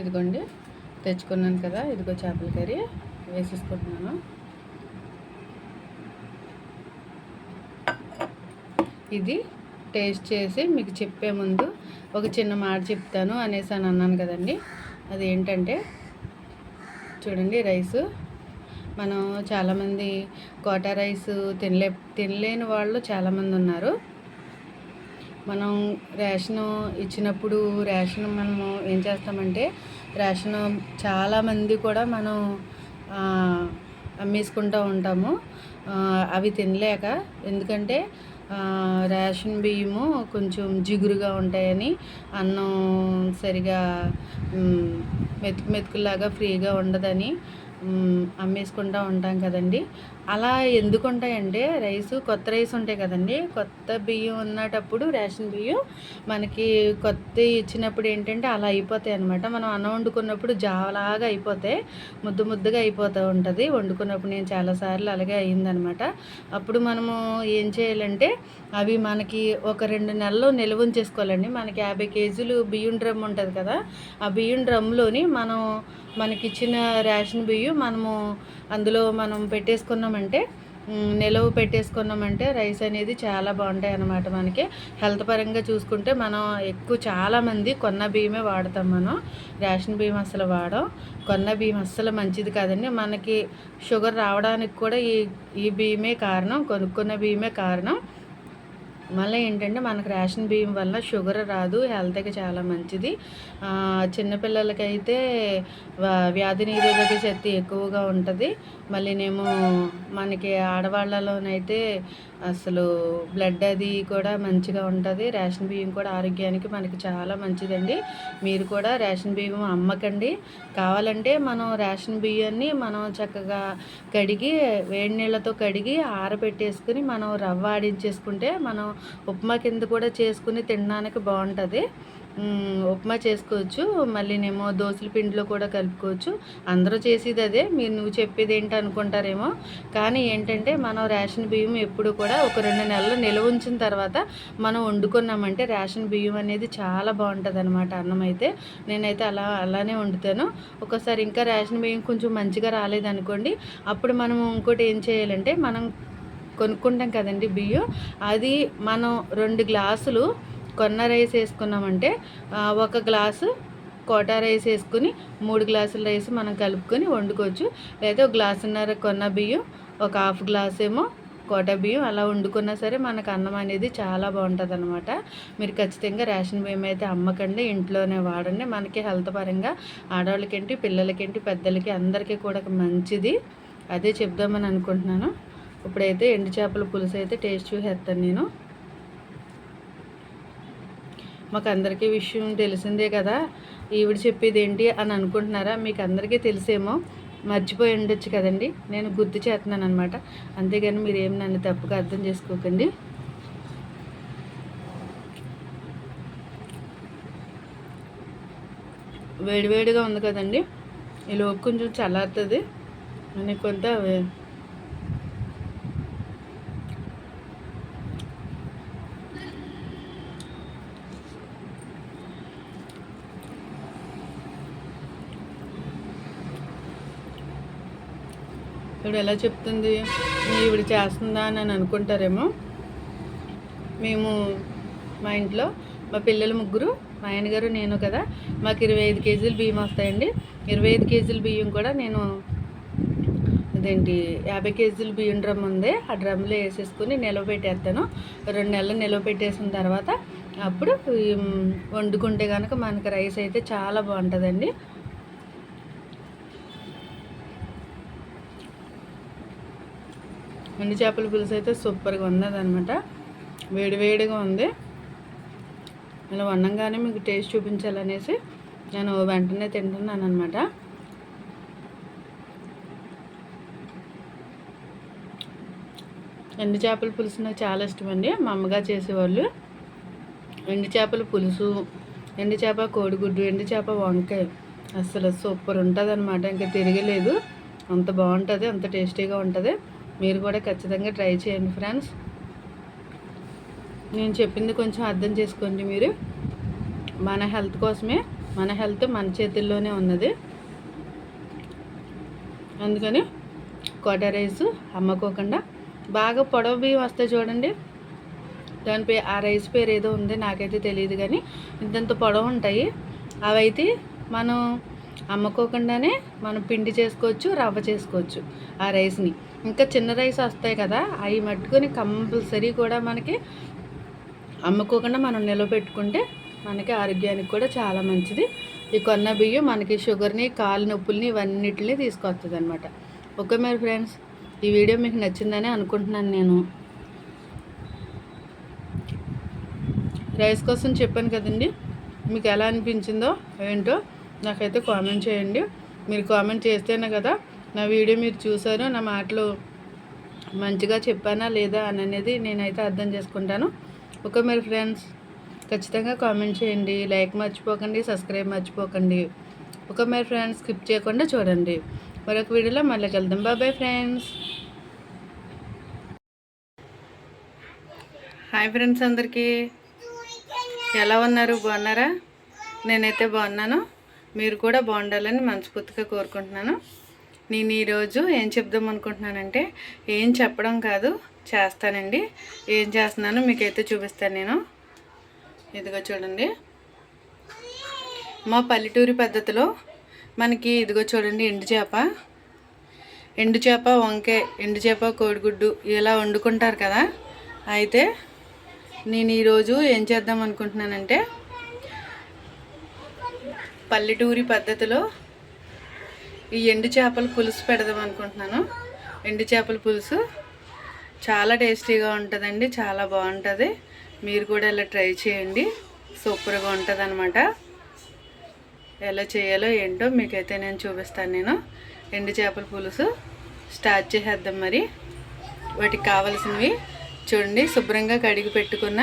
ఇదిగోండి తెచ్చుకున్నాను కదా ఇదిగో చేపల కర్రీ వేసేసుకుంటున్నాను. ఇది టేస్ట్ చేసి మీకు చెప్పే ముందు ఒక చిన్న మాట చెప్తాను అనేసి అని అన్నాను కదండి. అది ఏంటంటే చూడండి రైసు. మనం చాలామంది కోటా రైస్ తినలే తినలేని వాళ్ళు చాలామంది ఉన్నారు. మనం రేషన్ ఇచ్చినప్పుడు రేషన్ మనము ఏం చేస్తామంటే రేషన్ చాలామంది కూడా మనం అమ్మేసుకుంటూ ఉంటాము. అవి తినలేక ఎందుకంటే రేషన్ బియ్యము కొంచెం జిగురుగా ఉంటాయని అన్నం సరిగా మెతుకు మెతుకులాగా ఫ్రీగా ఉండదని అమ్మేసుకుంటూ ఉంటాం కదండి. అలా ఎందుకు ఉంటాయంటే రైస్ కొత్త రైస్ ఉంటాయి కదండి. కొత్త బియ్యం ఉన్నటప్పుడు రేషన్ బియ్యం మనకి కొత్త ఇచ్చినప్పుడు ఏంటంటే అలా అయిపోతాయి అనమాట మనం అన్నం వండుకున్నప్పుడు జావలాగా అయిపోతాయి. ముద్దు ముద్దుగా అయిపోతూ ఉంటుంది. వండుకున్నప్పుడు నేను చాలాసార్లు అలాగే అయిందనమాట అప్పుడు మనము ఏం చేయాలంటే అవి మనకి ఒక రెండు నెలలు నిల్వ ఉంచేసుకోవాలండి. మనకి యాభై కేజీలు బియ్యం డ్రమ్ ఉంటుంది కదా ఆ బియ్యం డ్రమ్లోని మనం మనకిచ్చిన రేషన్ బియ్యం మనము అందులో మనం పెట్టేసుకున్నామంటే నిలవ పెట్టేసుకున్నామంటే రైస్ అనేది చాలా బాగుంటాయి అన్నమాట మనకి. హెల్త్ పరంగా చూసుకుంటే మనం ఎక్కువ చాలామంది కొన్న బియ్యమే వాడతాం మనం. రేషన్ బియ్యం అసలు వాడం. కొన్న బియ్యం అస్సలు మంచిది కాదండి. మనకి షుగర్ రావడానికి కూడా ఈ ఈ బియ్యమే కారణం కొనుక్కున్న బియ్యమే కారణం. మళ్ళీ ఏంటంటే మనకు రేషన్ బియ్యం వల్ల షుగర్ రాదు హెల్త్కి చాలా మంచిది. చిన్నపిల్లలకైతే వ్యాధి నిరోధక శక్తి ఎక్కువగా ఉంటుంది. మళ్ళీనేమో మనకి ఆడవాళ్ళలోనైతే అసలు బ్లడ్ అది కూడా మంచిగా ఉంటుంది. రేషన్ బియ్యం కూడా ఆరోగ్యానికి మనకి చాలా మంచిదండి. మీరు కూడా రేషన్ బియ్యం అమ్మకండి. కావాలంటే మనం రేషన్ బియ్యాన్ని మనం చక్కగా కడిగి వేడి నీళ్ళతో కడిగి ఆరబెట్టేసుకుని మనం రవ్వ ఆడించేసుకుంటే మనం ఉప్మా కింద కూడా చేసుకుని తినడానికి బాగుంటుంది. ఉప్మా చేసుకోవచ్చు మళ్ళీనేమో దోశల పిండిలో కూడా కలుపుకోవచ్చు. అందరూ చేసేది అదే మీరు నువ్వు చెప్పేది ఏంటి అనుకుంటారేమో. కానీ ఏంటంటే మనం రేషన్ బియ్యం ఎప్పుడు కూడా ఒక రెండు నెలలు నిల్వ ఉంచిన తర్వాత మనం వండుకున్నామంటే రేషన్ బియ్యం అనేది చాలా బాగుంటుంది అనమాట అన్నం అయితే. నేనైతే అలా అలానే వండుతాను. ఒకసారి ఇంకా రేషన్ బియ్యం కొంచెం మంచిగా రాలేదనుకోండి అప్పుడు మనం ఇంకోటి ఏం చేయాలంటే మనం కొనుక్కుంటాం కదండి బియ్యం. అది మనం రెండు గ్లాసులు కొన్న రైస్ వేసుకున్నామంటే ఒక గ్లాసు కోటా రైస్ వేసుకుని మూడు గ్లాసుల రైస్ మనం కలుపుకొని వండుకోవచ్చు. లేదా ఒక గ్లాసున్నర కొన్న బియ్యం ఒక హాఫ్ గ్లాస్ ఏమో కోటా బియ్యం అలా వండుకున్నా సరే మనకు అన్నం అనేది చాలా బాగుంటుంది అనమాట మీరు ఖచ్చితంగా రేషన్ బియ్యం అయితే అమ్మకండి ఇంట్లోనే వాడండి. మనకి హెల్త్ పరంగా ఆడవాళ్ళకేంటి పిల్లలకేంటి పెద్దలకి అందరికీ కూడా మంచిది. అదే చెప్దామని అనుకుంటున్నాను. ఇప్పుడైతే ఎండు చేపల పులుసు అయితే టేస్ట్ చూసేస్తాను నేను. మాకు అందరికీ విషయం తెలిసిందే కదా. ఈవిడ చెప్పేది ఏంటి అని అనుకుంటున్నారా? మీకు అందరికీ తెలిసేమో మర్చిపోయి ఉండొచ్చు కదండి. నేను గుర్తు చేస్తున్నాను అనమాట అంతేగాని మీరేం నన్ను తప్పుగా అర్థం చేసుకోకండి. వేడివేడిగా ఉంది కదండి. ఈ లోపు కొంచెం చల్లారుతుంది. నేను కొంత ఇప్పుడు ఎలా చెప్తుంది? ఈవిడ చేస్తుందా అని అనుకుంటారేమో. మేము మా ఇంట్లో మా పిల్లలు ముగ్గురు మా ఆయనగారు నేను కదా. మాకు ఇరవై ఐదు కేజీలు బియ్యం వస్తాయండి. ఇరవై ఐదు కేజీల బియ్యం కూడా నేను అదేంటి యాభై కేజీలు బియ్యం డ్రమ్ ఉంది. ఆ డ్రమ్లో వేసేసుకుని నిలవ పెట్టేస్తాను. రెండు నెలలు నిలవ పెట్టేసిన తర్వాత అప్పుడు వండుకుంటే కనుక మనకి రైస్ అయితే చాలా బాగుంటుందండి. ఎండు చేపల పులుసు అయితే సూపర్గా ఉన్నదనమాట వేడివేడిగా ఉంది. ఇలా వండంగానే మీకు టేస్ట్ చూపించాలనేసి నేను వెంటనే తింటున్నాను అనమాట ఎండు చేపల పులుసు నాకు చాలా ఇష్టం అండి మా అమ్మగారు చేసేవాళ్ళు. ఎండు చేపల పులుసు ఎండు చేప కోడిగుడ్డు ఎండు చేప వంకాయ అసలు సూపర్ ఉంటుంది అనమాట ఇంకా తిరగలేదు. అంత బాగుంటుంది అంత టేస్టీగా ఉంటుంది. మీరు కూడా ఖచ్చితంగా ట్రై చేయండి ఫ్రెండ్స్. నేను చెప్పింది కొంచెం అర్థం చేసుకోండి మీరు. మన హెల్త్ కోసమే మన హెల్త్ మన చేతుల్లోనే ఉన్నది. అందుకని కోట రైస్ అమ్మకోకుండా బాగా పొడవు బియ్యం వస్తాయి చూడండి. దానిపై ఆ రైస్ పేరు ఏదో ఉంది నాకైతే తెలియదు కానీ ఇంతంత పొడవు ఉంటాయి. అవైతే మనం అమ్ముకోకుండానే మనం పిండి చేసుకోవచ్చు రవ్వ చేసుకోవచ్చు ఆ రైస్ని. ఇంకా చిన్న రైస్ వస్తాయి కదా అవి మట్టుకొని కంపల్సరీ కూడా మనకి అమ్ముకోకుండా మనం నిలబెట్టుకుంటే మనకి ఆరోగ్యానికి కూడా చాలా మంచిది. ఈ కొన్న బియ్యం మనకి షుగర్ని కాలు నొప్పుల్ని ఇవన్నిటిని తీసుకొస్తుంది అనమాట ఓకే మరి ఫ్రెండ్స్ ఈ వీడియో మీకు నచ్చిందని అనుకుంటున్నాను నేను. రైస్ కోసం చెప్పాను కదండి మీకు ఎలా అనిపించిందో ఏంటో నాకైతే కామెంట్ చేయండి. మీరు కామెంట్ చేస్తేనే కదా నా వీడియో మీరు చూసారు నా మాటలు మంచిగా చెప్పానా లేదా అని అనేది నేనైతే అర్థం చేసుకుంటాను. ఓకే మీరు ఫ్రెండ్స్ ఖచ్చితంగా కామెంట్ చేయండి. లైక్ మర్చిపోకండి సబ్స్క్రైబ్ మర్చిపోకండి. ఓకే మీరు ఫ్రెండ్స్ స్కిప్ చేయకుండా చూడండి. మరొక వీడియోలో మళ్ళీ కలుద్దాం. బాబాయ్ ఫ్రెండ్స్ హాయ్ ఫ్రెండ్స్ అందరికీ. ఎలా ఉన్నారు? బాగున్నారా? నేనైతే బాగున్నాను. మీరు కూడా బాగుండాలని మనస్ఫూర్తిగా కోరుకుంటున్నాను. నేను ఈరోజు ఏం చెప్దాం అనుకుంటున్నానంటే ఏం చెప్పడం కాదు చేస్తానండి. ఏం చేస్తున్నానో మీకైతే చూపిస్తాను నేను. ఇదిగో చూడండి. మా పల్లెటూరి పద్ధతిలో మనకి ఇదిగో చూడండి ఎండు చేప. ఎండు చేప వంకాయ ఎండు చేప కోడిగుడ్డు ఇలా వండుకుంటారు కదా. అయితే నేను ఈరోజు ఏం చేద్దాం అనుకుంటున్నానంటే పల్లెటూరి పద్ధతిలో ఈ ఎండు చేపల పులుసు పెడదాం అనుకుంటున్నాను. ఎండు చేపల పులుసు చాలా టేస్టీగా ఉంటుందండి చాలా బాగుంటుంది. మీరు కూడా ఇలా ట్రై చేయండి సూపర్గా ఉంటుంది అనమాట ఎలా చేయాలో ఏంటో మీకైతే నేను చూపిస్తాను నేను. ఎండు చేపల పులుసు స్టార్ట్ చేసేద్దాం మరి. వాటికి కావలసినవి చూడండి శుభ్రంగా కడిగి పెట్టుకున్న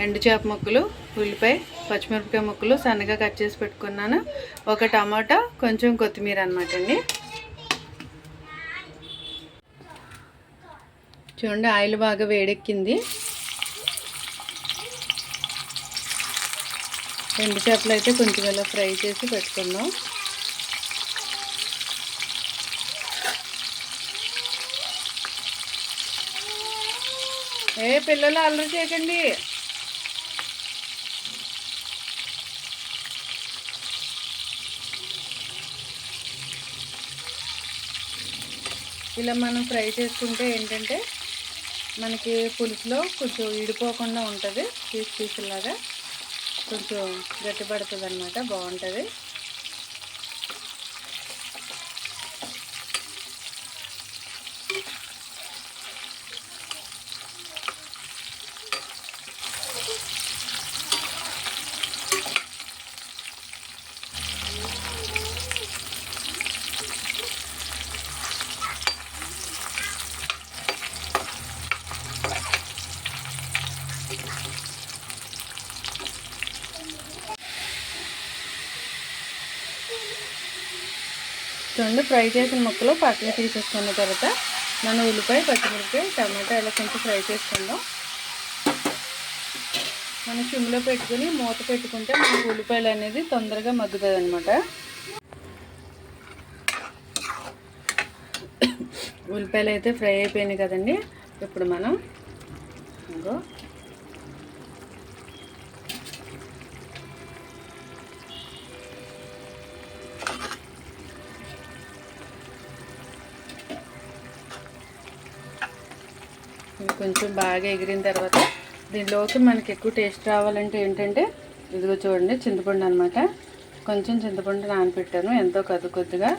ఎండు చేప ముక్కలు ఉల్లిపాయ పచ్చిమిరపకాయ ముక్కలు సన్నగా కట్ చేసి పెట్టుకున్నాను. ఒక టమాటా కొంచెం కొత్తిమీర అనమాట అండి. చూడండి ఆయిల్ బాగా వేడెక్కింది. ఎండు చేపలు అయితే కొంచెం ఇలా ఫ్రై చేసి పెట్టుకుందాం. ఏ పిల్లలు అల్లరి చేయకండి. ఇలా మనం ఫ్రై చేసుకుంటే ఏంటంటే మనకి పులుసులో కొంచెం ఇడిపోకుండా ఉంటుంది పీస్ పీసులాగా కొంచెం గట్టిపడుతుంది అనమాట బాగుంటుంది. చూడండి ఫ్రై చేసిన ముక్కలు పక్కన తీసేసుకున్న తర్వాత మనం ఉల్లిపాయ పచ్చిమిరపకాయ టమాటా ఇలా కొంచెం ఫ్రై చేసుకుందాం. మనం సిమ్లో పెట్టుకుని మూత పెట్టుకుంటే మనకు ఉల్లిపాయలు అనేది తొందరగా మగ్గుతుంది అనమాట ఉల్లిపాయలు అయితే ఫ్రై అయిపోయినాయి కదండి. ఇప్పుడు మనం ఇంకో కొంచెం బాగా ఎగిరిన తర్వాత దీనిలోకి మనకి ఎక్కువ టేస్ట్ రావాలంటే ఏంటంటే ఇదిగో చూడండి చింతపండు అనమాట కొంచెం చింతపండు నానపెట్టాను ఎంతో కొద్ది కొద్దిగా.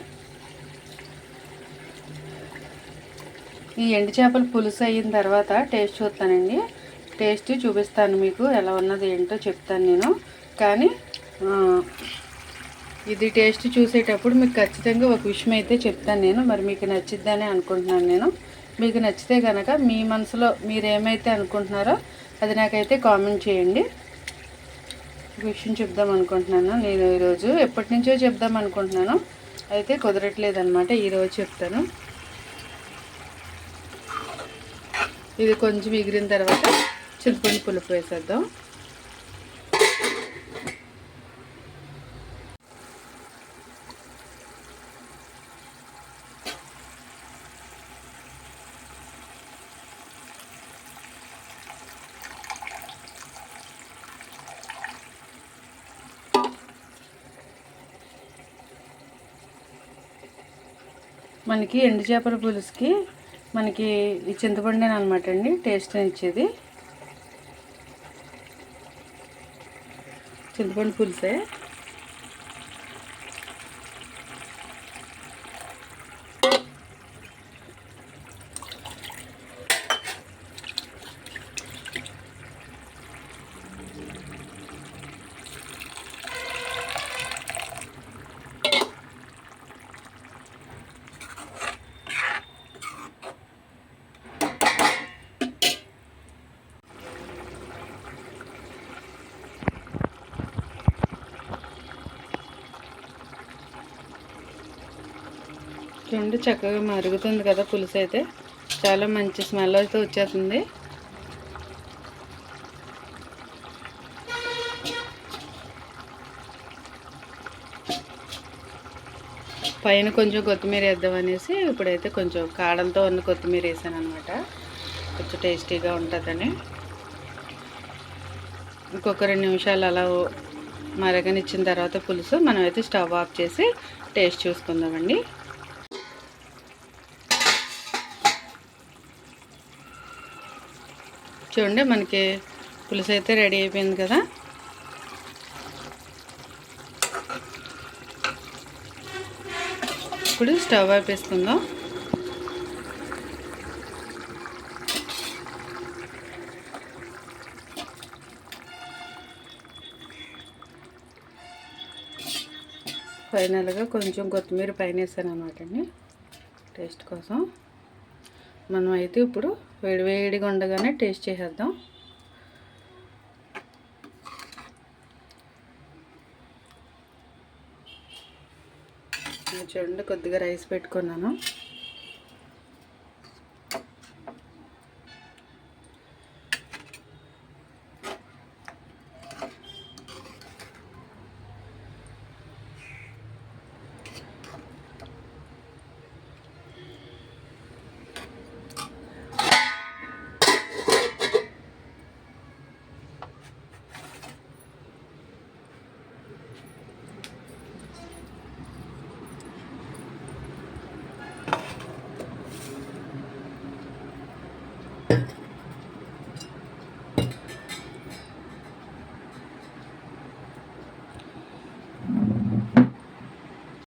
ఈ ఎండు చేపలు పులుసు అయిన తర్వాత టేస్ట్ చూస్తానండి. టేస్ట్ చూపిస్తాను మీకు ఎలా ఉన్నది ఏంటో చెప్తాను నేను. కానీ ఇది టేస్ట్ చూసేటప్పుడు మీకు ఖచ్చితంగా ఒక విషయం అయితే చెప్తాను నేను. మరి మీకు నచ్చిద్దని అనుకుంటున్నాను నేను. మీకు నచ్చితే కనుక మీ మనసులో మీరు ఏమైతే అనుకుంటున్నారో అది నాకైతే కామెంట్ చేయండి. విషయం చెప్దాం అనుకుంటున్నాను. నేను ఈరోజు ఎప్పటి నుంచో చెప్దాం అనుకుంటున్నాను. అయితే కుదరట్లేదు అనమాట ఈరోజు చెప్తాను. ఇది కొంచెం ఎగిరిన తర్వాత చింతపండు పులుపు వేసేద్దాం. మనకి ఎండు చేపల పులుసుకి మనకి ఈ చింతపండు అనమాట అండి టేస్ట్ ఇచ్చేది. చింతపండు పులుసే. చూడండి చక్కగా మరుగుతుంది కదా పులుసు అయితే. చాలా మంచి స్మెల్ అయితే వచ్చేస్తుంది. పైన కొంచెం కొత్తిమీర వేద్దాం అనేసి ఇప్పుడైతే కొంచెం కాడంతో ఉన్న కొత్తిమీర వేసాను అనమాట కొంచెం టేస్టీగా ఉంటుందని. ఇంకొక రెండు నిమిషాలు అలా మరగనిచ్చిన తర్వాత పులుసు మనం అయితే స్టవ్ ఆఫ్ చేసి టేస్ట్ చూసుకుందామండి. చూడండి మనకి పులుసు అయితే రెడీ అయిపోయింది కదా. ఇప్పుడు స్టవ్ ఆపేసుకుందాం. ఫైనల్గా కొంచెం కొత్తిమీర పైన వేసాను అనమాట అండి టేస్ట్ కోసం. మనం అయితే ఇప్పుడు వేడివేడిగా ఉండగానే టేస్ట్ చేసేద్దాం. చూడండి కొద్దిగా రైస్ పెట్టుకున్నాను.